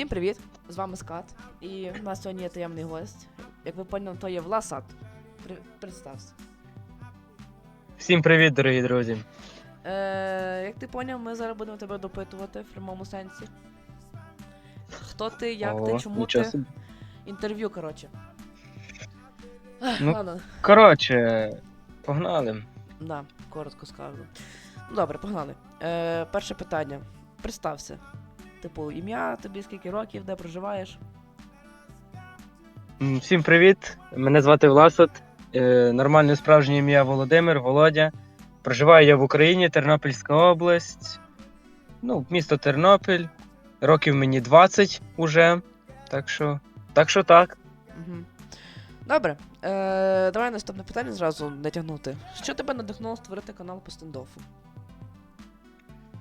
Всім привіт! З вами Скат. І в нас сьогодні є таємний гость. Як ви поняли, то є Власат. При... Представся. Всім привіт, дорогі друзі. Е, як ти поняв, ми зараз будемо тебе допитувати в прямому сенсі. Хто ти, як О, ти, чому нічого ти? собі. Інтерв'ю, коротше. Ех, Ну. Ладно, Коротше, погнали. да, коротко скажу. Ну добре, погнали. Е, перше питання. Представся. Типу, ім'я, тобі скільки років, де проживаєш? Всім привіт. Мене звати Власот. Е, Нормальне справжнє ім'я Володимир, Володя. Проживаю я в Україні, Тернопільська область. Ну, місто Тернопіль. Років мені 20 уже. Так що. Так що так. Угу. Добре. Е, давай наступне питання зразу не тягнути. Що тебе надихнуло створити канал по стендофу?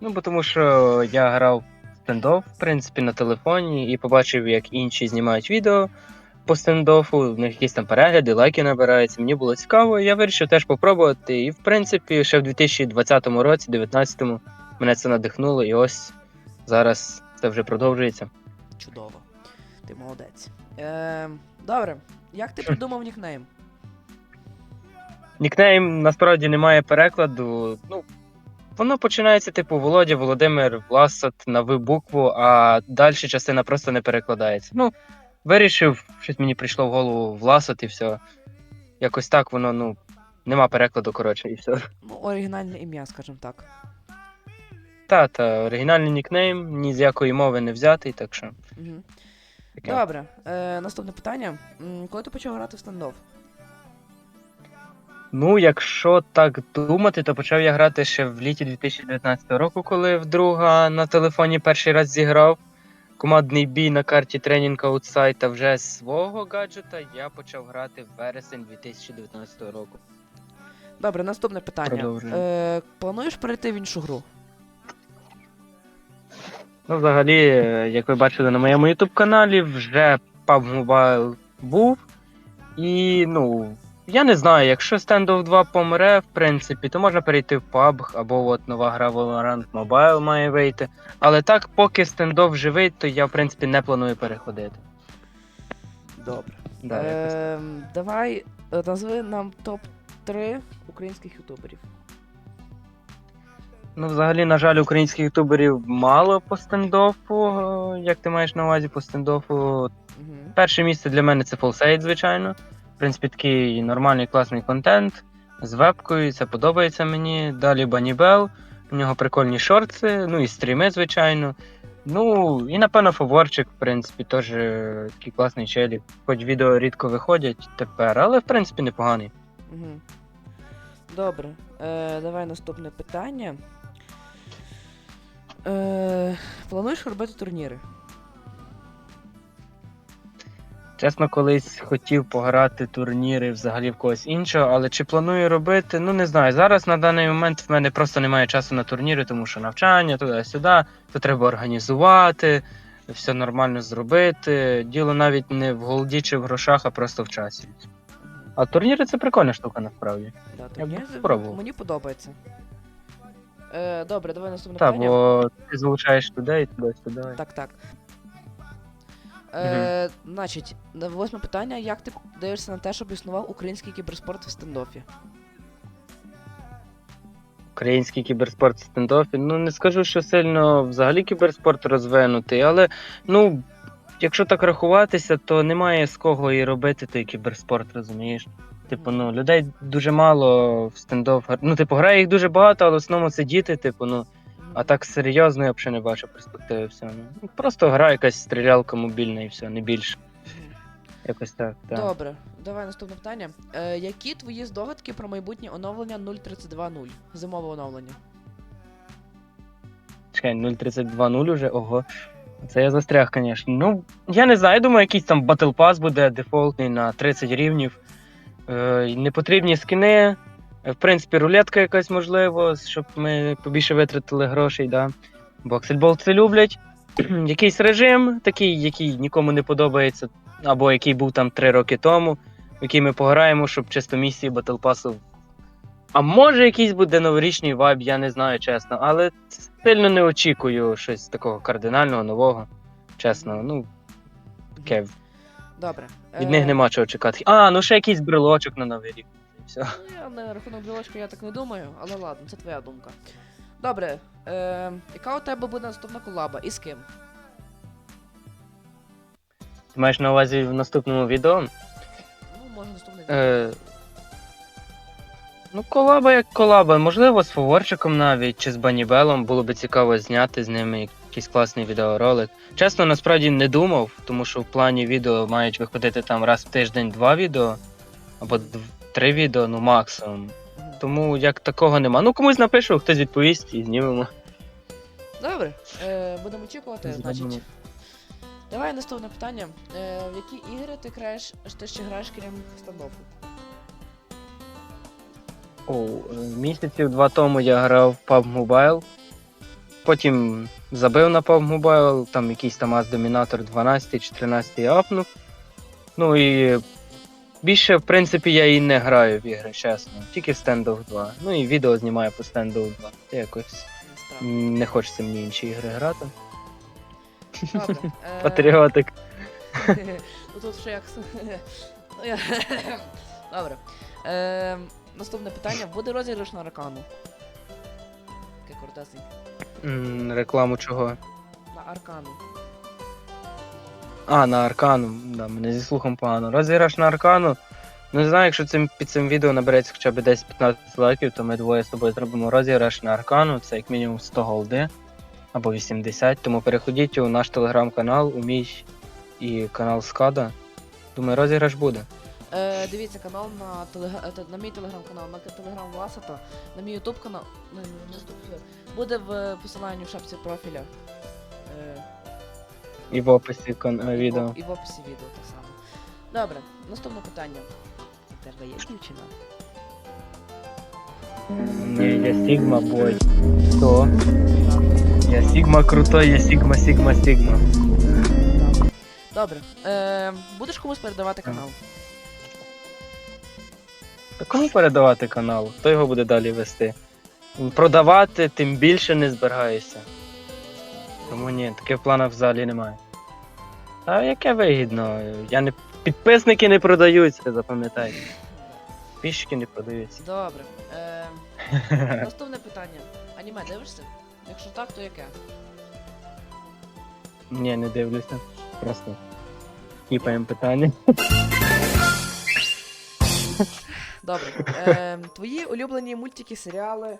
Ну, бо тому що я грав стендоф, в принципі, на телефоні і побачив, як інші знімають відео по стендофу, в них якісь там перегляди, лайки набираються. Мені було цікаво, і я вирішив теж попробувати. І в принципі, ще в 2020 році, 2019 мене це надихнуло, і ось зараз це вже продовжується. Чудово. Ти молодець. Е, добре. Як ти придумав нікнейм? Нікнейм насправді немає перекладу. Ну, воно починається, типу, Володя, Володимир, Власат на Ви букву, а далі частина просто не перекладається. Ну, вирішив, щось мені прийшло в голову Власат і все. Якось так воно, ну, нема перекладу, коротше, і все. Ну, оригінальне ім'я, скажімо так. Та, та, оригінальний нікнейм, ні з якої мови не взятий, так що. Угу. таке. Добре. Е, наступне питання. М, Коли ти почав грати в стендоф? Ну, якщо так думати, то почав я грати ще в літі 2019 року, коли вдруга на телефоні перший раз зіграв командний бій на карті тренінг та вже з свого гаджета я почав грати в вересень 2019 року. Добре, наступне питання. Продовжуємо. Е, плануєш перейти в іншу гру? Ну, взагалі, е, як ви бачили на моєму YouTube каналі, вже PUBG Mobile був. І ну, я не знаю, якщо Standoff 2 помре, в принципі, то можна перейти в PUBG, або от нова гра Valorant Mobile має вийти. Але так, поки Standoff живий, то я в принципі не планую переходити. Добре. Да, е, давай е, назви нам топ-3 українських ютуберів. Ну, взагалі, на жаль, українських ютуберів мало по стендофу. Як ти маєш на увазі по стендофу, Угу. Перше місце для мене це Фолсейд, звичайно. Принципі, такий нормальний класний контент з вебкою, це подобається мені. Далі Банібел, у нього прикольні шорти, ну і стріми, звичайно. Ну, і напевно Фаворчик, в принципі, теж е, такий класний челік. Хоч відео рідко виходять тепер, але в принципі непоганий. Угу. Добре. Е, давай наступне питання. Е, плануєш робити турніри? Чесно, колись хотів пограти турніри взагалі в когось іншого, але чи планую робити, ну не знаю. Зараз на даний момент в мене просто немає часу на турніри, тому що навчання туди-сюди, то треба організувати, все нормально зробити. Діло навіть не в голоді чи в грошах, а просто в часі. А турніри це прикольна штука насправді. Да, Я б спробував. мені подобається. Е, добре, давай наступне Так, питання. бо ти залучаєш людей туди-сюди. Так, так. Е, Значить, восьме питання. Як ти дивишся на те, щоб існував український кіберспорт в стендофі? Український кіберспорт в стендофі. Ну не скажу, що сильно взагалі кіберспорт розвинутий, але ну, якщо так рахуватися, то немає з кого і робити той кіберспорт, розумієш? Типу, ну, людей дуже мало в стендоф. Ну, типу, грає їх дуже багато, але в основному це діти, типу, ну, а так серйозно я взагалі не бачу перспективи всього. Ну, просто гра якась стрілялка мобільна і все, не більше. Якось так. так. Добре, давай наступне питання. Е, які твої здогадки про майбутнє оновлення 0.32.0? Зимове оновлення. Чекай, 0.32.0 уже, ого. Це я застряг, звісно. Ну, я не знаю, я думаю, якийсь там Battle Pass буде дефолтний на 30 рівнів. Е, непотрібні скини. Е, В принципі, рулетка якась можливо, щоб ми побільше витратили грошей, да. Бо Аксельбол це люблять. Якийсь режим, такий, який нікому не подобається, або який був там 3 роки тому, в який ми пограємо, щоб чисто місії Pass а може якийсь буде новорічний вайб, я не знаю чесно, але сильно не очікую щось такого кардинального нового. Чесно, ну, таке, Добре. від Е, них нема чого чекати. А, ну ще якийсь брелочок на новий рік. Все. Ну, я на рахунок брілочка я так не думаю, але ладно, це твоя думка. Добре, е, яка у тебе буде наступна колаба і з ким? Ти маєш на увазі в наступному відео? Ну, може наступний Е, ну, колаба як колаба. Можливо, з Фоворчиком навіть, чи з Банібелом було би цікаво зняти з ними якийсь класний відеоролик. Чесно, насправді не думав, тому що в плані відео мають виходити там раз в тиждень два відео, або три відео, ну максимум. Тому як такого нема. Ну комусь напишу, хтось відповість і знімемо. Добре, е, будемо очікувати, значить. Давай наступне питання. Е, в які ігри ти граєш, ти ще граєш крім стандофу? О, місяців два тому я грав в PUBG Mobile. Потім забив на PUBG Mobile, там якийсь там Dominator 12 чи 13 апнув. Ну і більше, в принципі, я і не граю в ігри, чесно. Тільки в Standoff 2. Ну і відео знімаю по Standoff 2. Та Якось не хочеться мені інші ігри грати. Е, Патріотик. Ну тут ще як. Ну, я- Добре. Е, наступне питання. Буде розіграш на аркану? Таке коротесеньке. М, Рекламу чого? На аркану. А, на Аркану. Да, мене зі слухом погано. Розіграш на Аркану. Ну, не знаю, якщо цим, під цим відео набереться хоча б 10-15 лайків, то ми двоє з тобою зробимо розіграш на Аркану. Це як мінімум 100 голди або 80. Тому переходіть у наш телеграм-канал, у мій і канал Скада. Думаю, розіграш буде. Е, дивіться канал на телега... е, на мій телеграм-канал, на телеграм Васата, на мій ютуб канал. Не ютуб, е, буде в посиланні в шапці профіля. Е, І в описі кон- е, відео. І в описі відео так само. Добре, наступне питання. У тебе є дівчина? Ні, я Сігма бой. Що? Я Сігма крутой, я Сігма, Сігма, Сігма. Добре. Е, будеш комусь передавати канал? Та кому передавати канал? Хто його буде далі вести? Продавати тим більше не збираюся. Тому ні, таке в планах взагалі немає. А яке вигідно? Я не. Підписники не продаються, запам'ятайте. Підписчики не продаються. Добре. Е, наступне питання. Аніме дивишся? Якщо так, то яке? Ні, не дивлюся. Просто кіпаємо питання. Добре. Е, твої улюблені мультики, серіали.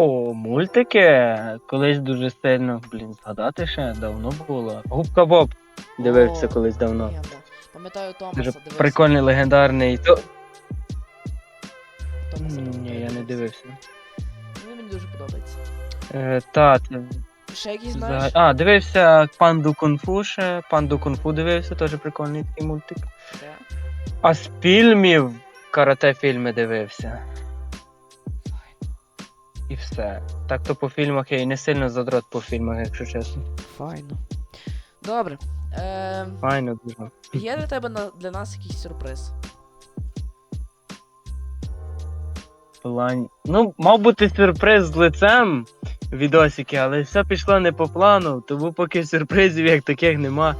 О, мультики. Колись дуже сильно, блін, згадати ще давно було. Губка Боб дивився О, колись давно. Легенда. Пам'ятаю Томаса, Дуже дивився. прикольний, легендарний. То... Томаса Ні, я не дивився. дивився. Він мені дуже подобається. Е, та, це Ще якісь взагалі- знаєш? А, дивився панду кунг-фу ще. Панду кунг-фу дивився, теж прикольний такий мультик. Де? А з фільмів карате фільми дивився. І все. Так то по фільмах я і не сильно задрот по фільмах, якщо чесно. Файно. Добре. Е, Файно дуже. є для тебе на, для нас якийсь сюрприз? плані. Ну, мав бути сюрприз з лицем відосики, але все пішло не по плану, тому поки сюрпризів як таких нема.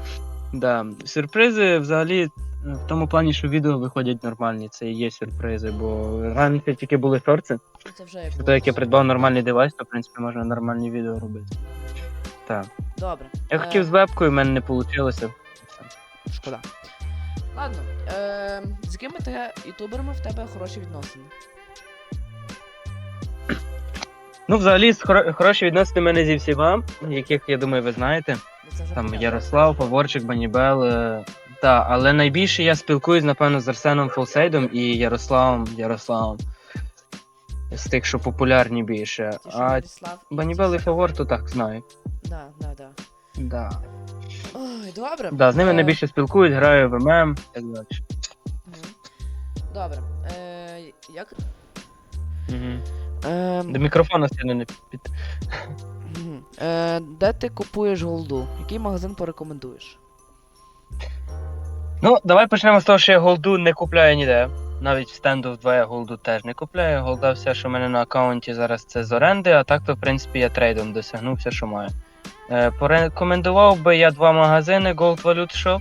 Да. Сюрпризи взагалі в тому плані, що відео виходять нормальні, це і є сюрпризи, бо раніше тільки були шорти. Ну, Це вже як було. як я придбав нормальний девайс, то в принципі можна нормальні відео робити. Так. Добре. Я Е, хотів з вебкою, в мене не вийшло. Шкода. Ладно. Е, з якими ти ютуберами в тебе хороші відносини? Ну, взагалі, з хоро- хороші відносини в мене зі всіма, яких, я думаю, ви знаєте. Ну, це вже Там понятно. Ярослав, Фаворчик, Банібел. Е, та, але найбільше я спілкуюсь, напевно, з Арсеном Фолсейдом і Ярославом Ярославом. З тих, що популярні більше. Ті, що А Владислав і Банібел і ті, Фавор, то так знаю. Да, да, да. Да. Ой, добре. Да, з ними Е, найбільше спілкуюсь, граю в ММ так далі. мгм. Добре. Е, як. Угу. Е, До мікрофона сильно не під. е, де ти купуєш голду? Який магазин порекомендуєш? Ну, давай почнемо з того, що я голду не купляю ніде. Навіть в стенду 2 я голду теж не купляю. Голда все, що в мене на аккаунті зараз це з оренди, а так то, в принципі, я трейдом досягнув все, що маю. Е, порекомендував би я два магазини Gold Valute Shop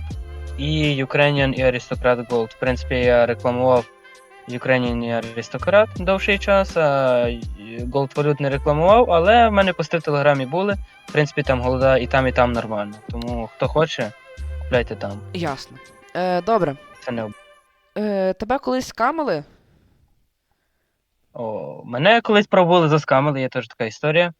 і Ukrainian і Aristocrat Gold. В принципі, я рекламував Ukrainian і Aristocrat довший час, а Gold Valute не рекламував, але в мене пости в телеграмі були. В принципі, там голода і там, і там нормально. Тому хто хоче, купляйте там. Ясно. Е, добре. Це не Е, тебе колись скамили? О, мене колись пробували заскамили, є теж така історія.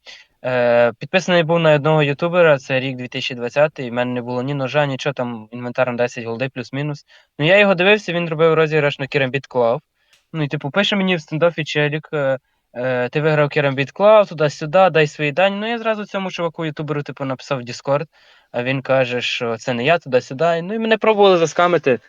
Е, підписаний був на одного ютубера, це рік 2020, і в мене не було ні ножа, нічого там інвентар на 10 голди плюс-мінус. Ну я його дивився, він робив розіграш на Керамбіт Клав. Ну і типу, пише мені в стендофі челік, е, е, ти виграв Керамбіт Клав, туди-сюди, дай свої дані. Ну я зразу цьому чуваку ютуберу типу, написав в Discord, а він каже, що це не я, туди-сюди. Ну і мене пробували заскамити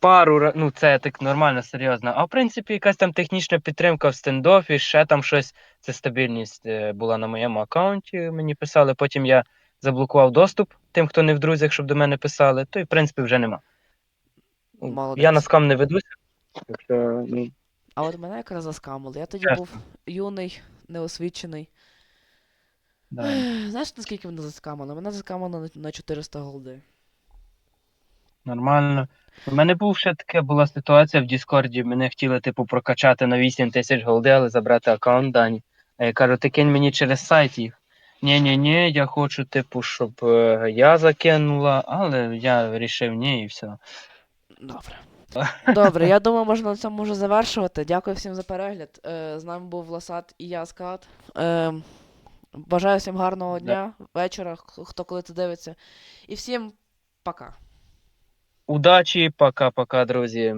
пару ну це так нормально, серйозно. А в принципі, якась там технічна підтримка в стендофі, ще там щось. Це стабільність е, була на моєму аккаунті. Мені писали. Потім я заблокував доступ тим, хто не в друзях, щоб до мене писали. То і в принципі вже нема. Молодець. Я на скам не ведуся. Так що, ну, А от мене якраз заскамили. Я тоді був юний, неосвічений. да. Знаєш, наскільки мене заскамили? Мене заскамили на, на 400 голди. Нормально. У мене був ще таке була ситуація в Діскорді. Мене хотіли, типу, прокачати на 8 тисяч голди, але забрати аккаунт дані. А я кажу, ти кинь мені через сайт їх. Ні, ні, ні, я хочу, типу, щоб е, я закинула, але я вирішив ні і все. Добре. Добре, я думаю, можна на цьому вже завершувати. Дякую всім за перегляд. Е, з нами був Власат і я, Скат. Е, бажаю всім гарного Да. дня, вечора, х- хто коли це дивиться. І всім пока. Удачі, пока-пока, друзі.